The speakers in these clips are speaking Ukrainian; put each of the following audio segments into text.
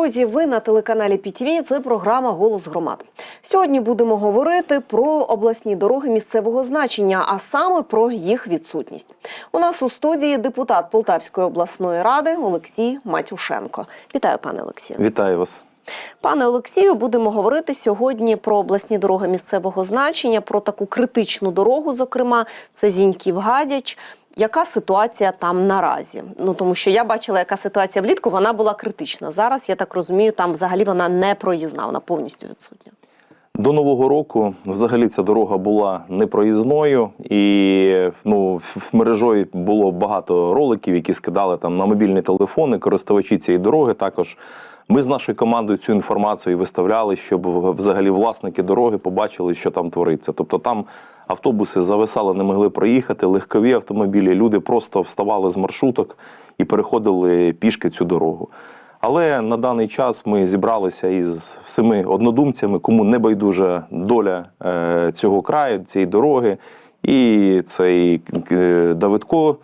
друзі, ви на телеканалі ПІТВ. Це програма Голос громад. Сьогодні будемо говорити про обласні дороги місцевого значення, а саме про їх відсутність. У нас у студії депутат Полтавської обласної ради Олексій Матюшенко. Вітаю, пане Олексію. Вітаю вас. Пане Олексію, будемо говорити сьогодні про обласні дороги місцевого значення, про таку критичну дорогу, зокрема, це Зіньків-Гадяч. Яка ситуація там наразі? Ну тому що я бачила, яка ситуація влітку, вона була критична. Зараз я так розумію, там взагалі вона не проїзна, вона повністю відсутня. До нового року взагалі ця дорога була непроїзною, і ну в мережою було багато роликів, які скидали там на мобільні телефони, користувачі цієї дороги. Також ми з нашою командою цю інформацію виставляли, щоб взагалі власники дороги побачили, що там твориться. Тобто там автобуси зависали, не могли проїхати, легкові автомобілі. Люди просто вставали з маршруток і переходили пішки цю дорогу. Але на даний час ми зібралися із всіми однодумцями, кому не байдужа доля е, цього краю, цієї дороги. І цей е, Давидко,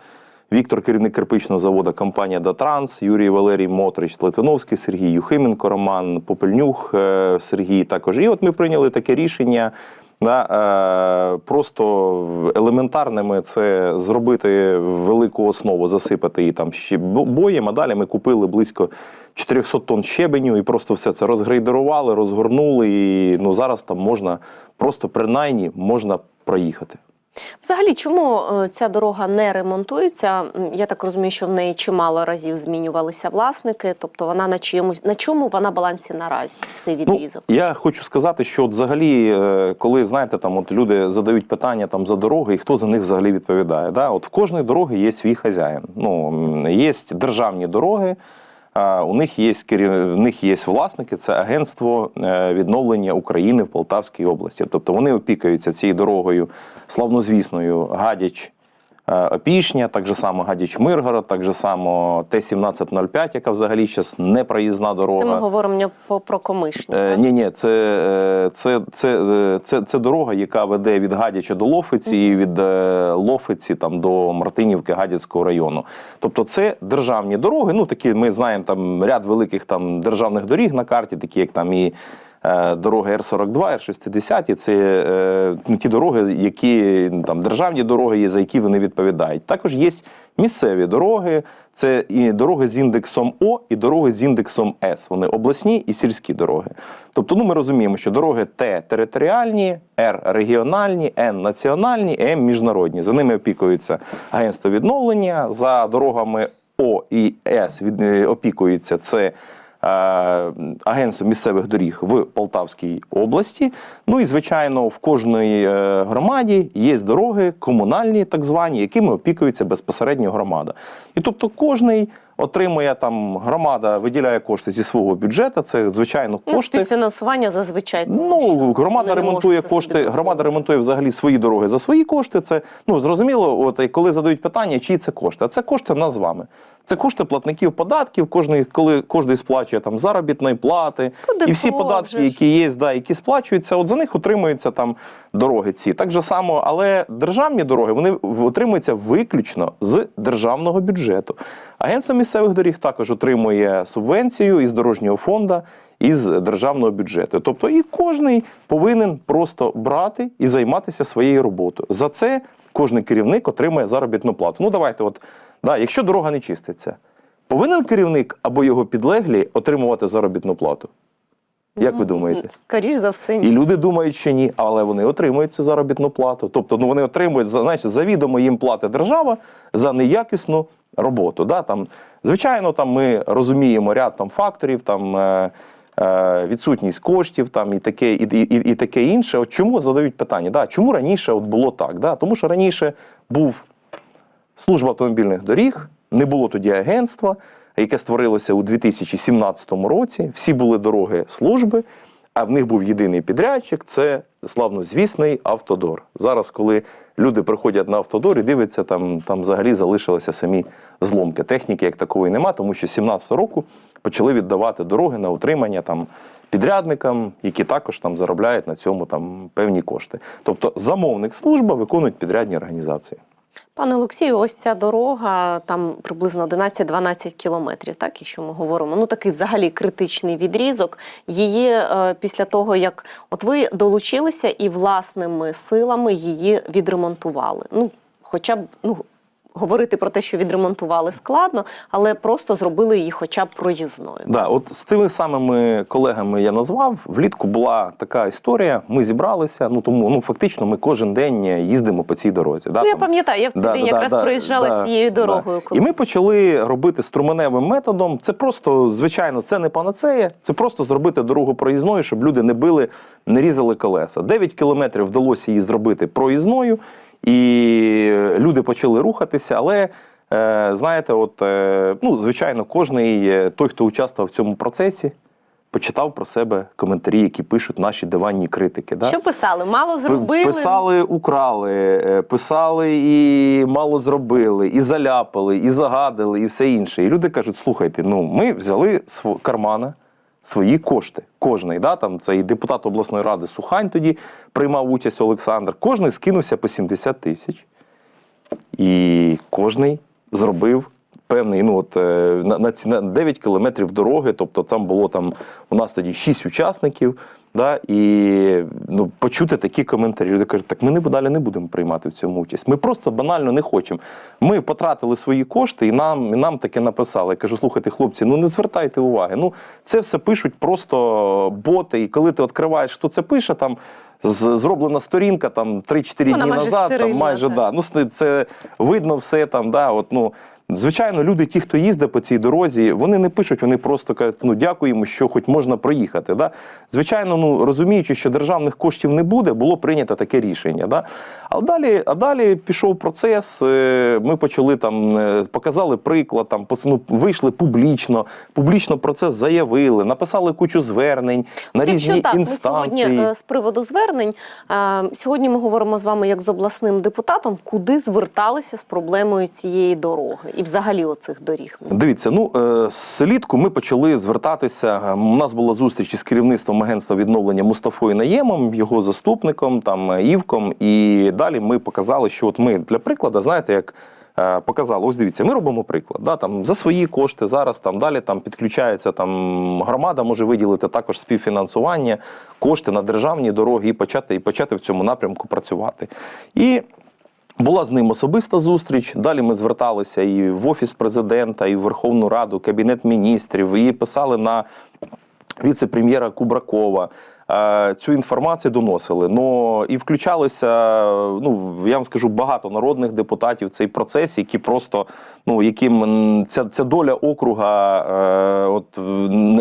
Віктор, керівник кирпичного заводу, компанія Датранс, Юрій Валерій Мотрич, Литвиновський Сергій, Юхименко Роман, Попельнюх е, Сергій. Також. І от ми прийняли таке рішення. Да, е, просто елементарними це зробити велику основу, засипати її там ще боєм. А далі ми купили близько 400 тонн щебеню і просто все це розгрейдерували, розгорнули. І ну зараз там можна просто принаймні можна проїхати. Взагалі, чому е, ця дорога не ремонтується? Я так розумію, що в неї чимало разів змінювалися власники, тобто вона на чомусь на чому вона балансі наразі цей відрізок? Ну, я хочу сказати, що от взагалі, е, коли знаєте, там от люди задають питання там за дороги, і хто за них взагалі відповідає. Да? От в кожної дороги є свій хазяїн. Ну є державні дороги. У них є в них є власники, це агентство е, відновлення України в Полтавській області. Тобто вони опікаються цією дорогою славнозвісною Гадяч. Е, Опішня, так же само Гадяч Миргород, так же само Т-1705, яка взагалі зараз непроїзна дорога. Це ми говоримо не про комишні. Е, ні, ні, це, е, це, це, е, це, це дорога, яка веде від Гадяча до Лофиці і від Лофиці там, до Мартинівки Гадяцького району. Тобто це державні дороги. Ну, такі ми знаємо там ряд великих там державних доріг на карті, такі як там і. Е, Дороги Р-42, Р-60, це е, ну, ті дороги, які ну, там державні дороги є, за які вони відповідають. Також є місцеві дороги, це і дороги з індексом О, і дороги з індексом С. Вони обласні і сільські дороги. Тобто, ну ми розуміємо, що дороги Т територіальні, Р регіональні, Н національні, М міжнародні. За ними опікується агентство відновлення. За дорогами О і С від, е, опікується це. Е, Агентство місцевих доріг в Полтавській області. Ну і звичайно, в кожній е, громаді є дороги комунальні, так звані, якими опікується безпосередньо громада. І тобто кожний отримує там громада, виділяє кошти зі свого бюджету. Це звичайно Ну, кошти. співфінансування зазвичай Ну, громада ремонтує кошти. Громада ремонтує взагалі свої дороги за свої кошти. Це ну зрозуміло. От і коли задають питання, чиї це кошти? А це кошти нас з вами. Це кошти платників податків. Кожний, коли кожний сплачує там заробітної плати ПДФО і всі податки, які є, да, які сплачуються, от за них утримуються там дороги. Ці так же само, але державні дороги вони отримуються виключно з державного бюджету. Агентство місцевих доріг також отримує субвенцію із дорожнього фонду із державного бюджету. Тобто і кожний повинен просто брати і займатися своєю роботою. За це кожен керівник отримує заробітну плату. Ну давайте, от да, якщо дорога не чиститься, повинен керівник або його підлеглі отримувати заробітну плату. Як ви думаєте? Скоріш за все, ні. І люди думають, що ні, але вони отримують цю заробітну плату. Тобто, ну вони отримують значить, завідомо їм платить держава за неякісну роботу. Да? Там, звичайно, там ми розуміємо ряд там факторів, там. Е, Відсутність коштів там і таке, і, і, і таке інше. От чому задають питання? Да, чому раніше от було так? Да? Тому що раніше був служба автомобільних доріг, не було тоді агентства, яке створилося у 2017 році. Всі були дороги служби, а в них був єдиний підрядчик це славнозвісний автодор. Зараз, коли люди приходять на автодор і дивляться, там, там взагалі залишилися самі зломки. Техніки як такої нема, тому що 17 року почали віддавати дороги на утримання там. Підрядникам, які також там заробляють на цьому там певні кошти. Тобто замовник служба виконують підрядні організації. Пане Олексію, ось ця дорога там приблизно 11-12 кілометрів, так, якщо ми говоримо. Ну такий взагалі критичний відрізок. Її е, після того, як от ви долучилися і власними силами її відремонтували. Ну, хоча б ну. Говорити про те, що відремонтували складно, але просто зробили її хоча б проїзною. Да, от з тими самими колегами я назвав. Влітку була така історія. Ми зібралися. Ну тому ну фактично ми кожен день їздимо по цій дорозі. Да, Ну, я там. пам'ятаю, я в цей Да, день да, якраз да, проїжджала да, цією да. дорогою. І ми почали робити струменевим методом. Це просто, звичайно, це не панацея, це просто зробити дорогу проїзною, щоб люди не били, не різали колеса. 9 кілометрів вдалося її зробити проїзною, і люди почали рухатися, але. е, Знаєте, от е, ну звичайно, кожний е, той, хто участвував в цьому процесі, почитав про себе коментарі, які пишуть наші диванні критики. Да? Що писали? Мало зробили. Писали, украли, е, писали і мало зробили, і заляпали, і загадили, і все інше. І люди кажуть: слухайте, ну ми взяли з кармана свої кошти. Кожний, да, там це і депутат обласної ради Сухань тоді приймав участь Олександр. Кожний скинувся по 70 тисяч. І кожний зробив певний, ну от е, на, на, ці- на 9 кілометрів дороги, тобто там було там у нас тоді 6 учасників. Да, і ну, почути такі коментарі. Люди кажуть, так ми не далі не будемо приймати в цьому участь. Ми просто банально не хочемо. Ми потратили свої кошти, і нам, і нам таке написали. Я кажу, слухайте, хлопці, ну не звертайте уваги. Ну це все пишуть просто боти. І коли ти відкриваєш, хто це пише, там зроблена сторінка там 3-4 Вона дні назад, там майже да. Ну, це видно все там. Да, от, ну, звичайно, люди, ті, хто їздить по цій дорозі, вони не пишуть, вони просто кажуть, ну дякуємо, що хоч можна проїхати. Да? Звичайно, ну розуміючи, що державних коштів не буде, було прийнято таке рішення. Да? А далі, а далі пішов процес. е, Ми почали там, е, показали приклад, там ну, вийшли публічно, публічно про це заявили, написали кучу звернень на Якщо різні так, ми інстанції. сьогодні е, з приводу звернень. Сьогодні ми говоримо з вами як з обласним депутатом, куди зверталися з проблемою цієї дороги і взагалі оцих доріг. Дивіться, ну е, злітку ми почали звертатися. Е, У нас була зустріч із керівництвом агентства відновлення Мустафою Наємом, його заступником, там е, Івком. І далі ми показали, що от ми для прикладу, знаєте, як. е, Показали, ось дивіться, ми робимо приклад. Да, там, за свої кошти зараз там далі там підключається там громада може виділити також співфінансування, кошти на державні дороги і почати, і почати в цьому напрямку працювати. І була з ним особиста зустріч. Далі ми зверталися і в офіс президента, і в Верховну Раду, Кабінет міністрів, і писали на віце-прем'єра Кубракова. Е, Цю інформацію доносили. Ну і включалися. Ну я вам скажу багато народних депутатів в цей процес, які просто ну яким ця, ця доля округа, е, от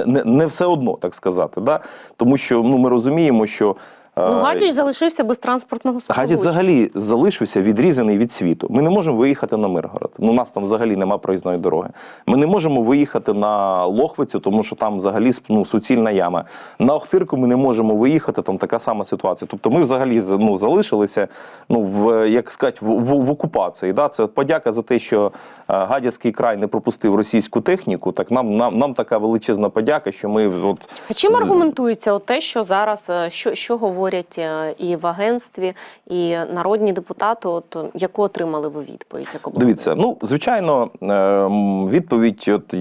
не, не- все одно, так сказати. Да? Тому що ну ми розуміємо, що Ну, Гадяч залишився без транспортного сполучення. взагалі залишився відрізаний від світу. Ми не можемо виїхати на Миргород. Ну, у нас там взагалі нема проїзної дороги. Ми не можемо виїхати на Лохвицю, тому що там взагалі ну, суцільна яма. На Охтирку ми не можемо виїхати, там така сама ситуація. Тобто ми взагалі ну, залишилися ну, в, як сказати, в, в, в окупації. Да? Це подяка за те, що е, Гадяцький край не пропустив російську техніку. Так нам, нам, нам така величезна подяка, що ми от А чим аргументується от те, що зараз е, що, що говорять е, і в агентстві, і народні депутати? От е, яку отримали ви відповідь? Як? Дивіться, ну звичайно, е, відповідь, от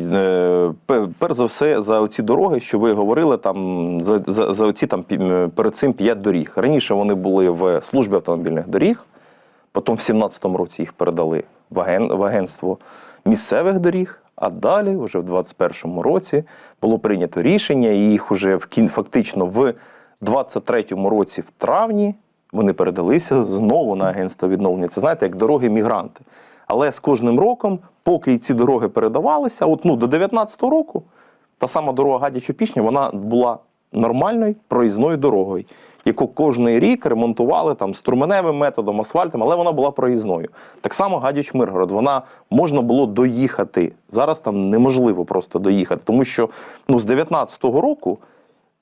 перш за все, за оці дороги, що ви говорили, там за, за, за оці там перед цим п'ять доріг. Раніше вони були в службі автомобільних доріг, потім в 17-му році їх передали в, аген, в агентство місцевих доріг. А далі, вже в 21-му році, було прийнято рішення, і їх уже в фактично в 23-му році, в травні, вони передалися знову на агентство відновлення. Це знаєте, як дороги мігранти. Але з кожним роком, поки ці дороги передавалися, от ну до 19-го року, та сама дорога гадячу пішня вона була нормальною проїзною дорогою, яку кожен рік ремонтували там струменевим методом, асфальтом, але вона була проїзною. Так само гадяч Миргород, вона можна було доїхати. Зараз там неможливо просто доїхати, тому що ну, з 19-го року.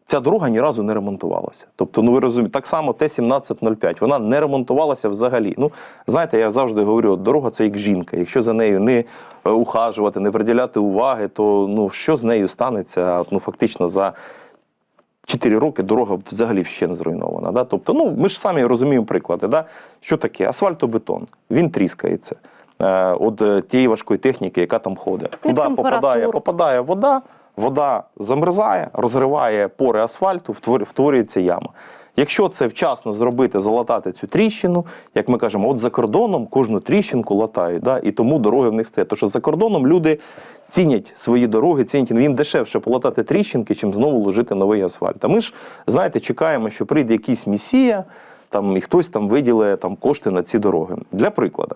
Ця дорога ні разу не ремонтувалася. Тобто, ну ви розумієте, так само Т-1705, вона не ремонтувалася взагалі. Ну, знаєте, я завжди говорю, дорога це як жінка. Якщо за нею не е, ухажувати, не приділяти уваги, то ну що з нею станеться ну, фактично за 4 роки дорога взагалі вщен зруйнована. Да? Тобто, ну, ми ж самі розуміємо приклади. Да? Що таке? Асфальтобетон, він тріскається. Е, От е, тієї важкої техніки, яка там ходить. Туди попадає, попадає вода, вода замерзає, розриває пори асфальту, втворюється яма. Якщо це вчасно зробити, залатати цю тріщину, як ми кажемо, от за кордоном кожну тріщинку латають, да? і тому дороги в них стоять. Тому що за кордоном люди цінять свої дороги, цінять їм дешевше полатати тріщинки, чим знову ложити новий асфальт. А ми ж, знаєте, чекаємо, що прийде якийсь місія, там, і хтось там виділить там, кошти на ці дороги. Для прикладу,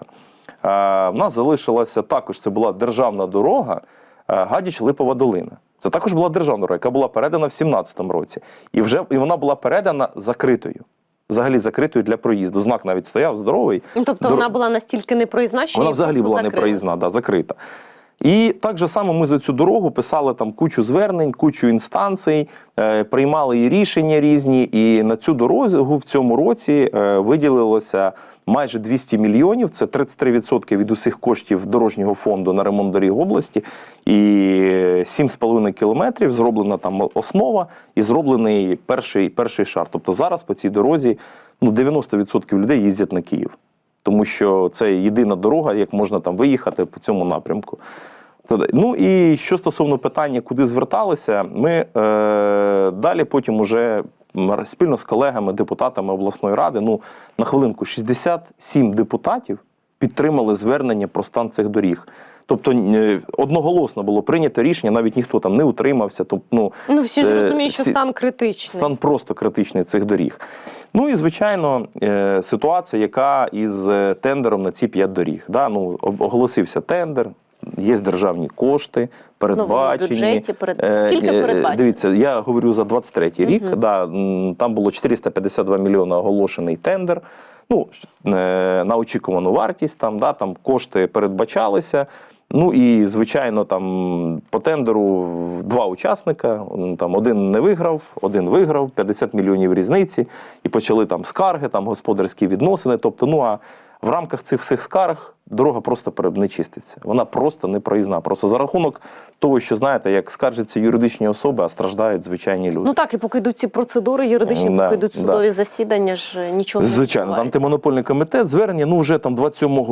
в нас залишилася також, це була державна дорога, Гадяч Липова долина. Це також була державна яка була передана в 17-му році. І вже і вона була передана закритою. Взагалі закритою для проїзду. Знак навіть стояв здоровий. Ну, тобто Дор- вона була настільки непроїзна, що вона взагалі була непроїзна, да, закрита. І так же само ми за цю дорогу писали там кучу звернень, кучу інстанцій, е, приймали і рішення різні. І на цю дорогу в цьому році е, виділилося майже 200 мільйонів. Це 33% від усіх коштів дорожнього фонду на ремонт доріг області. І 7,5 кілометрів зроблена там основа і зроблений перший, перший шар. Тобто зараз по цій дорозі ну, 90% людей їздять на Київ тому що це єдина дорога, як можна там виїхати по цьому напрямку. Ну і що стосовно питання, куди зверталися, ми е, далі потім уже спільно з колегами, депутатами обласної ради, ну на хвилинку, 67 депутатів підтримали звернення про стан цих доріг. Тобто е, одноголосно було прийнято рішення, навіть ніхто там не утримався. Тобто, ну, Ну, всі ж це- розуміють, що ці, стан критичний. стан просто критичний цих доріг. Ну і звичайно, е, ситуація, яка із е, тендером на ці п'ять доріг. Да? Ну, оголосився тендер. Є державні кошти, передбачені. бюджеті перед- Е, Скільки е, передбачено? Дивіться, я говорю за 23-й рік. Да, там було 452 мільйони оголошений тендер. Ну, е, на очікувану вартість, там, да, там кошти передбачалися. Ну і звичайно, там по тендеру два учасника. Там один не виграв, один виграв, 50 мільйонів різниці, і почали там скарги, там господарські відносини. Тобто, ну а в рамках цих всіх скарг дорога просто не чиститься. Вона просто не проїзна. Просто за рахунок того, що знаєте, як скаржаться юридичні особи, а страждають звичайні люди. Ну так, і поки йдуть ці процедури юридичні, Да, поки йдуть да. судові засідання, ж е, нічого не Звичайно, там відбувається. антимонопольний комітет звернення. Ну вже там 27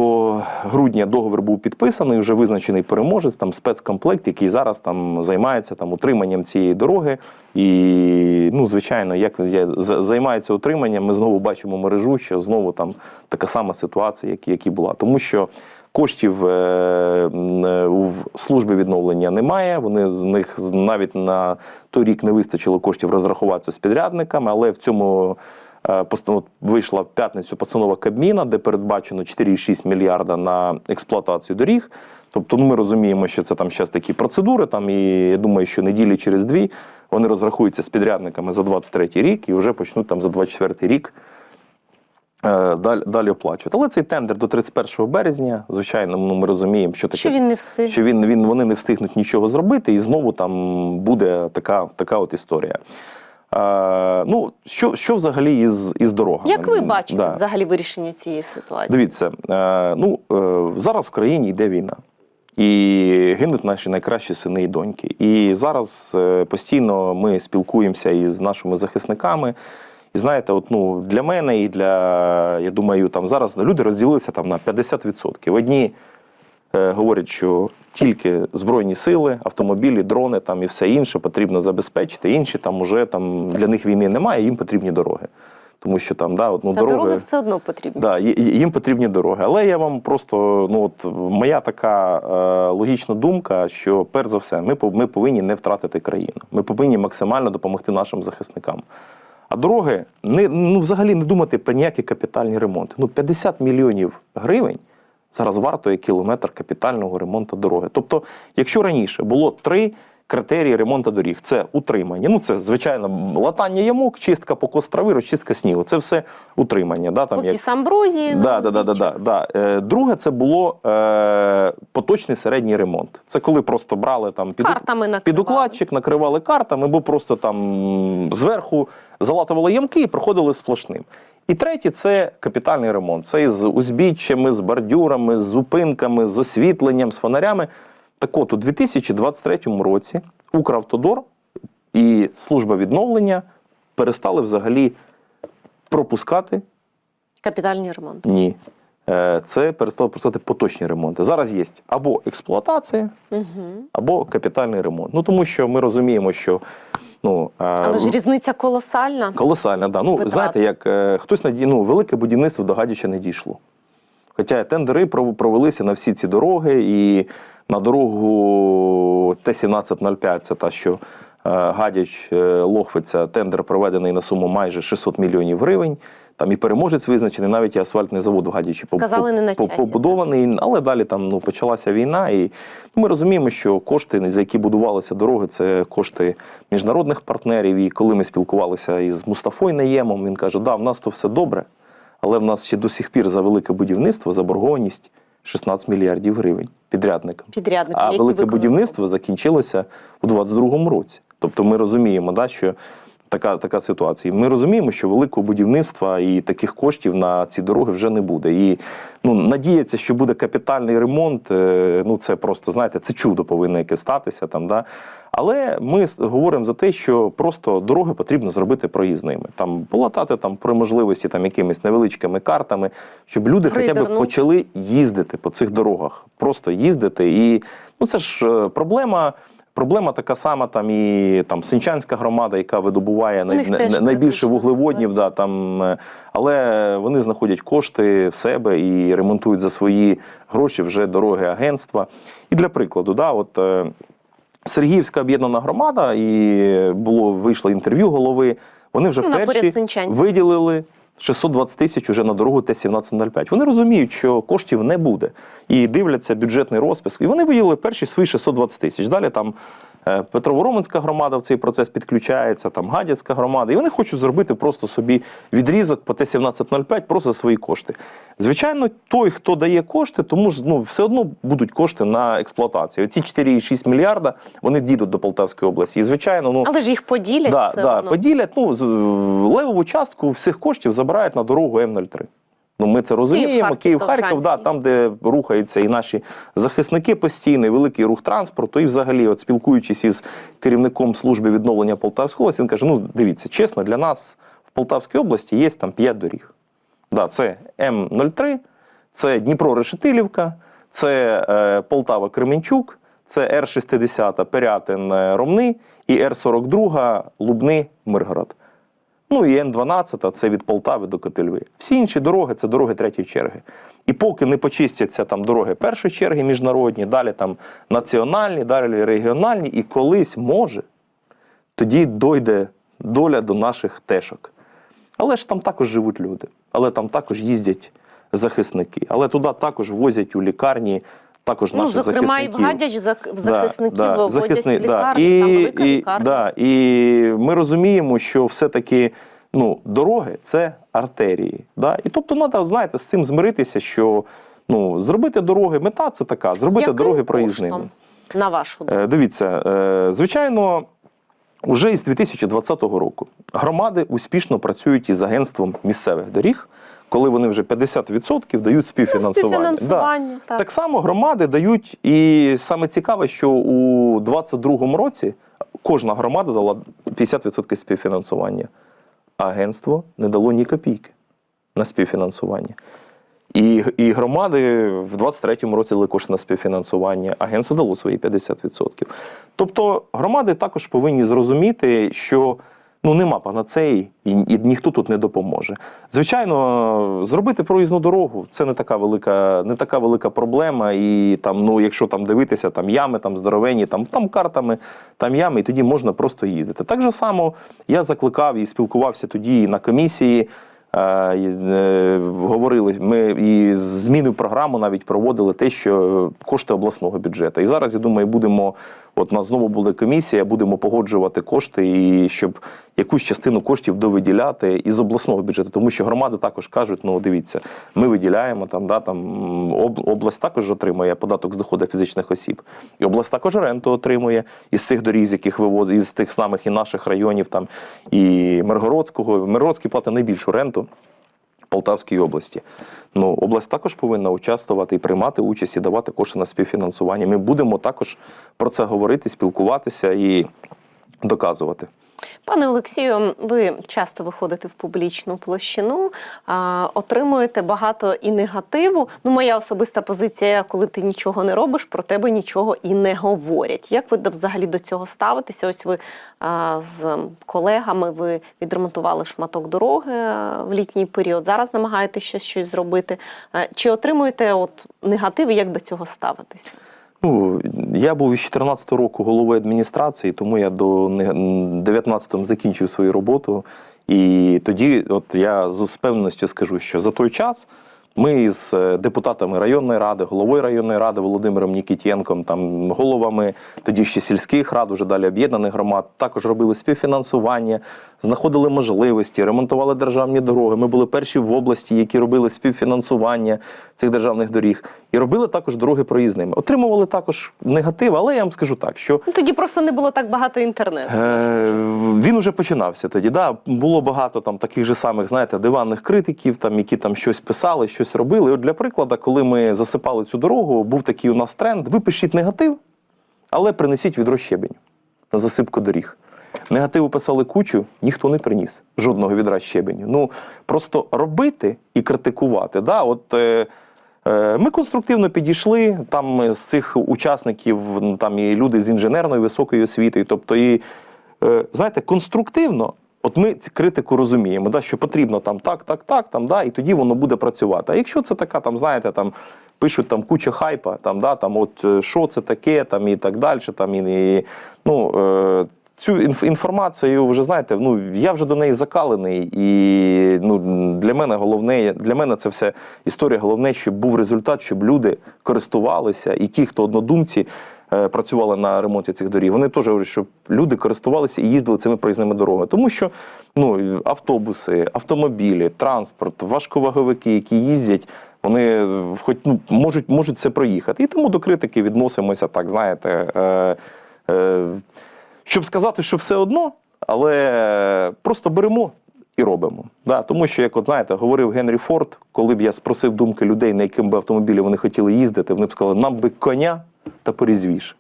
грудня договір був підписаний, вже визначений переможець, там спецкомплект, який зараз там займається там утриманням цієї дороги. І ну, звичайно, як займається утриманням, ми знову бачимо мережу, що знову там така сама ситуація, як, як і була. Тому що коштів е, е, у служби відновлення немає. Вони з них навіть на той рік не вистачило коштів розрахуватися з підрядниками, але в цьому. Е, постанов- вийшла в п'ятницю постанова Кабміна, де передбачено 4,6 мільярда на експлуатацію доріг. Тобто, ну, ми розуміємо, що це там зараз такі процедури. Там і я думаю, що неділі через дві вони розрахуються з підрядниками за 23 рік і вже почнуть там за 24 рік. Е, Далі, оплачувати. Але цей тендер до 31 березня, звичайно, ну, ми розуміємо, що таке Що він не встиг. що він, він, вони не встигнуть нічого зробити, і знову там буде така, така от історія. Е, ну, що, що взагалі із, із дорогами? Як ви бачите Да. взагалі вирішення цієї ситуації? Дивіться, е, ну, е, зараз в країні йде війна. І гинуть наші найкращі сини і доньки. І зараз е, постійно ми спілкуємося із нашими захисниками. І знаєте, от, ну, для мене і для, я думаю, там зараз люди розділилися там на 50%. Одні е, говорять, що тільки збройні сили, автомобілі, дрони там і все інше потрібно забезпечити. Інші там уже там для них війни немає, їм потрібні дороги. Тому що там да, от, ну, Та дороги, дороги все одно потрібні. Да, їм потрібні дороги. Але я вам просто, ну от моя така е, логічна думка, що перш за все, ми, ми повинні не втратити країну. Ми повинні максимально допомогти нашим захисникам. А дороги не ну взагалі не думати про ніякі капітальні ремонти. Ну 50 мільйонів гривень зараз вартує кілометр капітального ремонту дороги. Тобто, якщо раніше було три критерії ремонту доріг: це утримання. Ну це звичайно латання ямок, чистка покос трави, розчистка снігу. Це все утримання. Да, там, Поки амброзії. Да, да, да, да, да, да. Е, Друге, це було е, поточний середній ремонт. Це коли просто брали там під, Картами накривали. під укладчик, накривали картами, або просто там зверху залатували ямки і проходили сплошним. І третє це капітальний ремонт. Це із узбіччями, з бордюрами, з зупинками, з освітленням, з фонарями. Так от, у 2023 році Укравтодор і служба відновлення перестали взагалі пропускати Капітальний ремонт. ні. Е, Це перестали пропускати поточні ремонти. Зараз є або експлуатація, або капітальний ремонт. Ну тому що ми розуміємо, що ну е, Але ж різниця колосальна. Колосальна, да. Ну, знаєте, як е, хтось наді... ну, велике будівництво до Гадяча не дійшло. Хоча тендери пров- провелися на всі ці дороги, і на дорогу Т-1705, це та, що е, Гадяч е, Лохвиця, тендер проведений на суму майже 600 мільйонів гривень. Там і переможець визначений, навіть і асфальтний завод в Гадячі Сказали, не на часі, побудований, але далі там ну, почалася війна. І ну, ми розуміємо, що кошти, за які будувалися дороги, це кошти міжнародних партнерів. І коли ми спілкувалися із Мустафою Наємом, він каже: да, в нас то все добре, але в нас ще до сих пір за велике будівництво заборгованість 16 мільярдів гривень підрядникам. Підрядникам А велике виконали будівництво закінчилося у 22-му році. Тобто ми розуміємо, да, що така, така ситуація. Ми розуміємо, що великого будівництва і таких коштів на ці дороги вже не буде. І ну, надіятися, що буде капітальний ремонт, е, ну це просто, знаєте, це чудо повинно яке статися там. Да? Але ми говоримо за те, що просто дороги потрібно зробити проїзними. Там полатати там при можливості там якимись невеличкими картами, щоб люди хоча б почали їздити по цих дорогах, просто їздити. І ну це ж е, проблема. Проблема така сама, там і там Синчанська громада, яка видобуває най, най- найбільше вуглеводнів, да, там, е, але вони знаходять кошти в себе і ремонтують за свої гроші вже дороги агентства. І для прикладу, да, от, е, Сергіївська об'єднана громада, і було вийшло інтерв'ю голови. Вони вже Ну, перші виділили 620 тисяч уже на дорогу Т-1705. Вони розуміють, що коштів не буде. І дивляться бюджетний розпис. І вони виділили перші свої 620 тисяч. Далі там е, Петровороминська громада в цей процес підключається, там Гадяцька громада. І вони хочуть зробити просто собі відрізок по Т-1705 просто за свої кошти. Звичайно, той, хто дає кошти, тому ж ну, все одно будуть кошти на експлуатацію. Ці 4,6 мільярда вони дійдуть до Полтавської області. І звичайно, ну Але ж їх поділять да, все да, одно. поділять. Ну, левову частку всіх коштів забирають на дорогу М03. Ну, ми це розуміємо. Київ-Харків, Київ-Харків, да, там, де рухаються і наші захисники постійно, і великий рух транспорту. І взагалі, от спілкуючись із керівником служби відновлення Полтавської області, він каже: ну, дивіться, чесно, для нас в Полтавській області є там 5 доріг. Да, це М03, це Дніпро-Решетилівка, це е, Полтава-Кременчук, це Р-60 Пирятин е, Ромни і Р-42 Лубни Миргород. Ну і Н-12 це від Полтави до Котельви. Всі інші дороги це дороги третьої черги. І поки не почистяться там дороги першої черги міжнародні, далі там національні, далі регіональні, і колись може, тоді дойде доля до наших тешок. Але ж там також живуть люди, але там також їздять захисники, але туди також возять у лікарні також Ну, наших зокрема, і захисників. в Гадяч захисників виводять захисни- в лікарні, І, там велика і, лікарня. да, і ми розуміємо, що все-таки ну, дороги це артерії. Да? І тобто треба, знаєте, з цим змиритися, що ну, зробити дороги, мета це така, зробити Яким дороги проїзними. На вашу думку? Е, Дивіться, е, звичайно, уже із 2020 року громади успішно працюють із агентством місцевих доріг, коли вони вже 50% дають співфінансування. Ну, співфінансування, так. так само громади дають, і саме цікаве, що у 2022 році кожна громада дала 50% співфінансування. А агентство не дало ні копійки на співфінансування. І, і громади в 23-му році дали кошти на співфінансування, агентство дало свої 50%. Тобто громади також повинні зрозуміти, що ну, нема панацеї, і, і ніхто тут не допоможе. Звичайно, зробити проїзну дорогу це не така велика, не така велика проблема. І там, ну, якщо там дивитися, там ями, там здоровенні, там, там картами, там ями, і тоді можна просто їздити. Так же само я закликав і спілкувався тоді і на комісії. Е, е, говорили, ми і зміни в програму навіть проводили те, що кошти обласного бюджету. І зараз я думаю, будемо. От нас знову буде комісія, будемо погоджувати кошти, і щоб якусь частину коштів довиділяти із обласного бюджету, тому що громади також кажуть: ну дивіться, ми виділяємо там, да там область також отримує податок з доходу фізичних осіб, і область також ренту отримує із цих доріг, з яких вивозить із тих самих і наших районів, там і Миргородського. Миргородський платить найбільшу ренту. Полтавській області. Ну, область також повинна участвувати і приймати участь і давати кошти на співфінансування. Ми будемо також про це говорити, спілкуватися і доказувати. Пане Олексію, ви часто виходите в публічну площину, отримуєте багато і негативу. Ну, моя особиста позиція, коли ти нічого не робиш, про тебе нічого і не говорять. Як ви взагалі до цього ставитеся? Ось ви з колегами ви відремонтували шматок дороги в літній період. Зараз намагаєтесь ще щось зробити. Чи отримуєте от негатив як до цього ставитися? Ну, я був із 14 року головою адміністрації, тому я до 19-го закінчив свою роботу. І тоді, от я з певністю скажу, що за той час ми з е, депутатами районної ради, головою районної ради Володимиром Нікітєнком, там головами тоді ще сільських рад, уже далі об'єднаних громад, також робили співфінансування, знаходили можливості, ремонтували державні дороги. Ми були перші в області, які робили співфінансування цих державних доріг, і робили також дороги проїзними. Отримували також негатив, але я вам скажу так, що Ну тоді просто не було так багато інтернету. Е, він уже починався тоді. Да, було багато там таких же самих, знаєте, диванних критиків, там, які там щось писали, щось робили. От для прикладу, коли ми засипали цю дорогу, був такий у нас тренд: ви пишіть негатив, але принесіть відро щебеню на засипку доріг. Негативу писали кучу, ніхто не приніс жодного відра щебеню. Ну просто робити і критикувати. Да, от, е, Е, Ми конструктивно підійшли. Там е, з цих учасників там і люди з інженерної високої освіти. Тобто, і е, знаєте, конструктивно, от ми цю критику розуміємо, да, що потрібно там так, так, так, там, да, і тоді воно буде працювати. А якщо це така, там, знаєте, там пишуть там куча хайпа, там, да, там, от е, що це таке, там і так далі, там і, і ну. Е, Цю інф- інформацію вже знаєте, ну я вже до неї закалений, і ну для мене головне, для мене це вся історія. Головне, щоб був результат, щоб люди користувалися, і ті, хто однодумці працювали на ремонті цих доріг, вони теж говорять, щоб люди користувалися і їздили цими проїзними дорогами. Тому що ну автобуси, автомобілі, транспорт, важковаговики, які їздять, вони е, хоч ну можуть можуть це проїхати. І тому до критики відносимося так, знаєте. Е, е, щоб сказати, що все одно, але просто беремо і робимо. Да, тому що, як от знаєте, говорив Генрі Форд, коли б я спросив думки людей, на яким би автомобілі вони хотіли їздити, вони б сказали, нам би коня та порізвіше.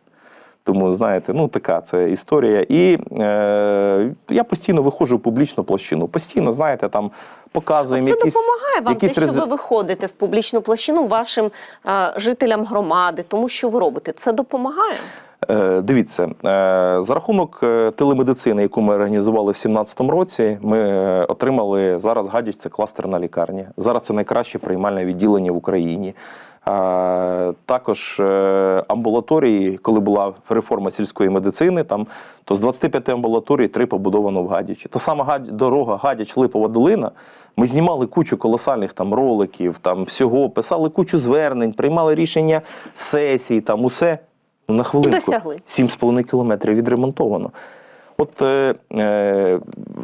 Тому, знаєте, ну така це історія. І е, я постійно виходжу в публічну площину. Постійно, знаєте, там показуємо Це допомагає вам, те, що рез- ви виходите в публічну площину вашим е, жителям громади, тому що ви робите. Це допомагає. Е, Дивіться, е, за рахунок е, телемедицини, яку ми організували в 2017 році, ми отримали зараз гадяч це кластерна лікарня. Зараз це найкраще приймальне відділення в Україні. Також амбулаторії, коли була реформа сільської медицини, там то з 25 амбулаторій три побудовано в Гадячі. Та сама дорога Гадяч Липова долина. Ми знімали кучу колосальних там роликів, там всього, писали кучу звернень, приймали рішення сесій, там усе. Ну, на хвилинку. досягли. 7,5 кілометрів відремонтовано. От е, е,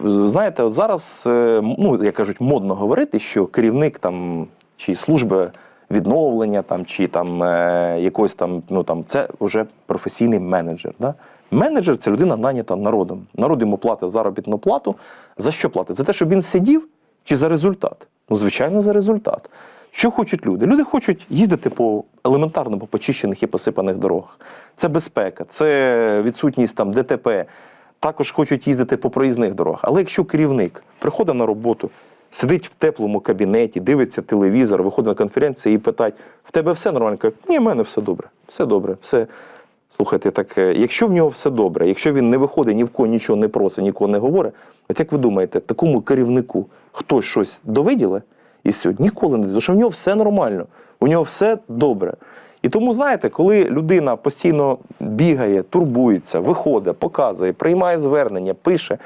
знаєте, от зараз, е, ну як кажуть, модно говорити, що керівник там чи служби відновлення, там чи там е, якось там, ну там це вже професійний менеджер. Да? Менеджер це людина нанята народом. Народ йому платить заробітну плату. За що платить? За те, щоб він сидів чи за результат? Ну, звичайно, за результат. Що хочуть люди? Люди хочуть їздити по елементарно по почищених і посипаних дорогах. Це безпека, це відсутність там ДТП. Також хочуть їздити по проїзних дорогах. Але якщо керівник приходить на роботу, сидить в теплому кабінеті, дивиться телевізор, виходить на конференцію і питає: в тебе все нормально? Каже, ні, в мене все добре, все добре, все. Слухайте, так е, якщо в нього все добре, якщо він не виходить ні в кого нічого не просить, нікого не говорить, от як ви думаєте, такому керівнику хтось щось довиділи і сьогодні ніколи не тому що в нього все нормально, у нього все добре. І тому, знаєте, коли людина постійно бігає, турбується, виходить, показує, приймає звернення, пише,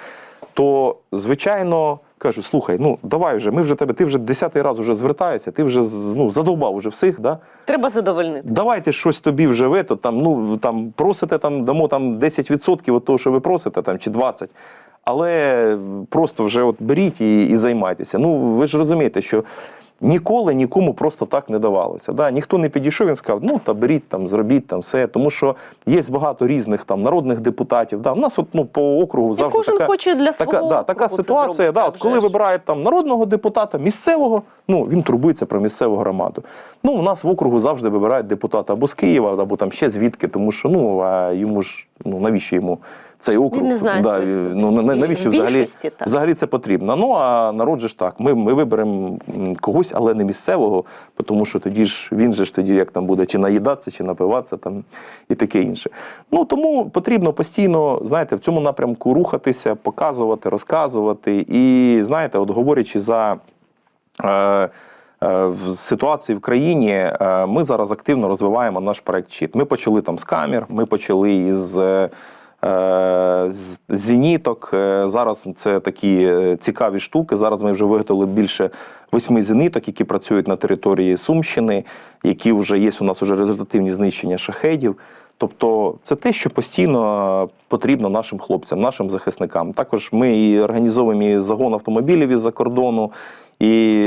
то звичайно кажу: слухай, ну давай вже, ми вже тебе, ти вже десятий раз вже звертаєшся, ти вже ну, задовбав уже всіх, да? Треба задовольнити. давайте щось тобі вже ви, то там, ну, там просите, там, дамо там 10% від того, що ви просите, там, чи 20%. Але просто вже от беріть і, і займайтеся. Ну, ви ж розумієте, що ніколи нікому просто так не давалося. Да? Ніхто не підійшов, він сказав, ну та беріть там, зробіть там все. Тому що є багато різних там народних депутатів. Да? У нас от, ну, по округу завжди кожен така, хоче для така, свого да, така ситуація. зробити, Да, от коли вибирають там народного депутата місцевого, ну він турбується про місцеву громаду. Ну, у нас в округу завжди вибирають депутата або з Києва, або там ще звідки, тому що ну а йому ж ну навіщо йому цей округ. Він не знає да, ну, навіщо взагалі, так. взагалі це потрібно. Ну а народ же ж так. Ми, ми виберемо когось, але не місцевого, тому що тоді ж він же ж тоді як там буде чи наїдатися, чи напиватися там і таке інше. Ну тому потрібно постійно, знаєте, в цьому напрямку рухатися, показувати, розказувати. І знаєте, от говорячи за. Е, е, в ситуації в країні е, ми зараз активно розвиваємо наш проект Чіт. Ми почали там з камер, ми почали із. Е, зеніток. Е, Зараз це такі е, цікаві штуки. Зараз ми вже виготовили більше восьми зеніток, які працюють на території Сумщини, які вже є у нас вже результативні знищення шахедів. Тобто це те, що постійно потрібно нашим хлопцям, нашим захисникам. Також ми і організовуємо і загон автомобілів із-за кордону. І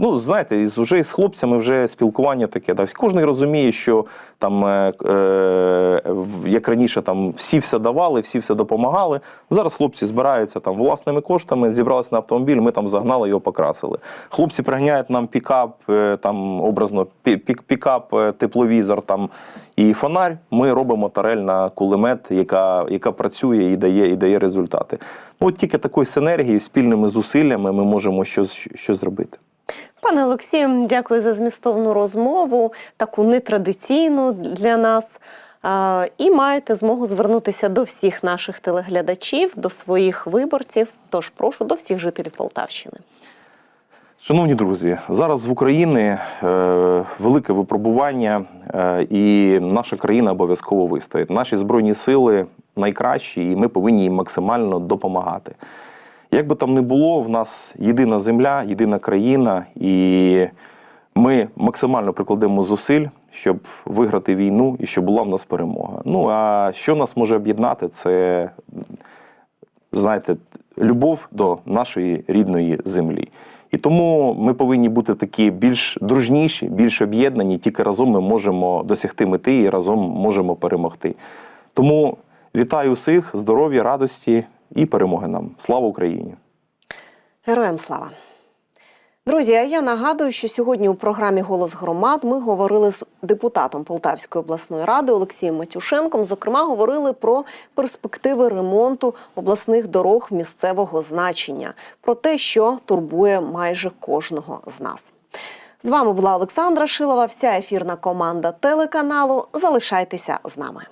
ну знаєте, із уже з хлопцями вже спілкування таке. Да. Кожен розуміє, що там е, е, як раніше там всі все давали, всі все допомагали. Зараз хлопці збираються там власними коштами, зібралися на автомобіль, ми там загнали його, покрасили. Хлопці приганяють нам пікап, е, там образно пі- пік, пікап, е, тепловізор там і фонарь. Ми робимо тарель на кулемет, яка, яка працює і дає, і дає результати. Ну от тільки такої синергії, спільними зусиллями ми можемо щось, щось зробити. Пане Олексію, дякую за змістовну розмову, таку нетрадиційну для нас. І маєте змогу звернутися до всіх наших телеглядачів, до своїх виборців. Тож прошу до всіх жителів Полтавщини. Шановні друзі, зараз в Україні е, велике випробування, е, і наша країна обов'язково вистоїть. Наші збройні сили найкращі, і ми повинні їм максимально допомагати. Як би там не було, в нас єдина земля, єдина країна, і ми максимально прикладемо зусиль, щоб виграти війну і щоб була в нас перемога. Ну а що нас може об'єднати, це знаєте, любов до нашої рідної землі. І тому ми повинні бути такі більш дружніші, більш об'єднані. Тільки разом ми можемо досягти мети і разом можемо перемогти. Тому вітаю усіх, здоров'я, радості і перемоги нам. Слава Україні! Героям слава! Друзі, а я нагадую, що сьогодні у програмі Голос громад ми говорили з депутатом Полтавської обласної ради Олексієм Матюшенком. Зокрема, говорили про перспективи ремонту обласних дорог місцевого значення, про те, що турбує майже кожного з нас. З вами була Олександра Шилова, вся ефірна команда телеканалу. Залишайтеся з нами.